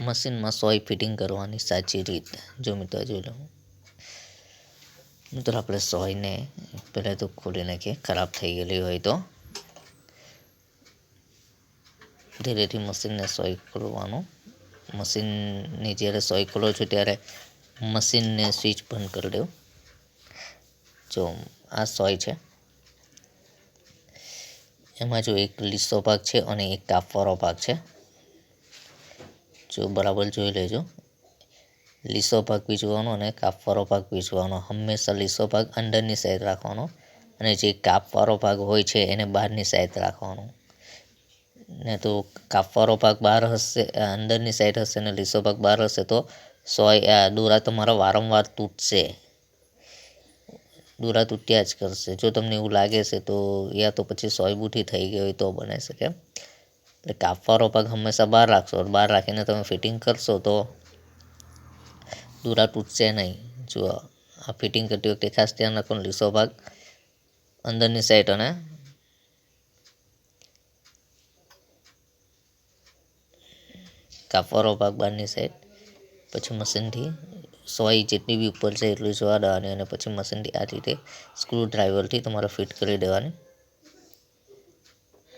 મશીનમાં સોય ફિટિંગ કરવાની સાચી રીત. જો મિત્રો જોઈ લો. મિત્રો આપણે સોયને પહેલાં તો ખોલી નાખીએ ખરાબ થઈ ગયેલી હોય તો ધીરેથી મશીનને સોય ખોલવાનું. મશીનની જ્યારે સોય ખોલો છો ત્યારે મશીનને સ્વિચ બંધ કરી દેવું જો આ સોય છે. એમાં જો એક લીસો ભાગ છે અને એક કાપવાળો ભાગ છે. જો બરાબર જોઈ લેજો. લીસો ભાગ બી અને કાપવાળો ભાગ બી હંમેશા લીસો ભાગ અંદરની સાઈડ રાખવાનો અને જે કાપવાળો ભાગ હોય છે એને બહારની સાઈડ રાખવાનો. ને તો કાપવાળો ભાગ બહાર હશે, અંદરની સાઈડ હશે ને લીસો ભાગ બહાર હશે તો સોય દોરા તમારા વારંવાર તૂટશે. દોરા તૂટ્યા જ કરશે. જો તમને એવું લાગે છે તો, યા તો પછી સોય બુઠી થઈ ગઈ હોય તો બનાવી શકે એટલે કાપવાળો ભાગ હંમેશા બહાર રાખશો. બહાર રાખીને તમે ફિટિંગ કરશો તો દૂરા તૂટશે નહીં. જો આ ફિટિંગ કરતી વખતે ખાસ ધ્યાન રાખવાનું, લીસો ભાગ અંદરની સાઈડ અને કાપવાળો ભાગ બહારની સાઈડ પછી મશીનથી સોય જેટલી બી ઉપર છે એટલું જોવા દેવાની અને પછી મશીનથી આ રીતે સ્ક્રૂ ડ્રાઈવરથી તમારે ફિટ કરી દેવાની.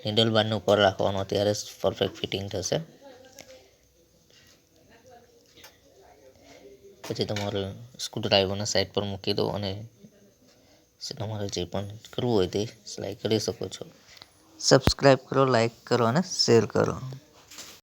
નીડલ બારને ઉપર રાખવાનો ત્યારે પરફેક્ટ ફિટિંગ થશે. પછી તમારે સ્ક્રૂડ્રાઈવરના સાઈડ પર મૂકી દો અને તમારે જે પણ કરવું હોય તે સિલાઈ કરી શકો છો. સબસ્ક્રાઈબ કરો લાઈક કરો અને શેર કરો.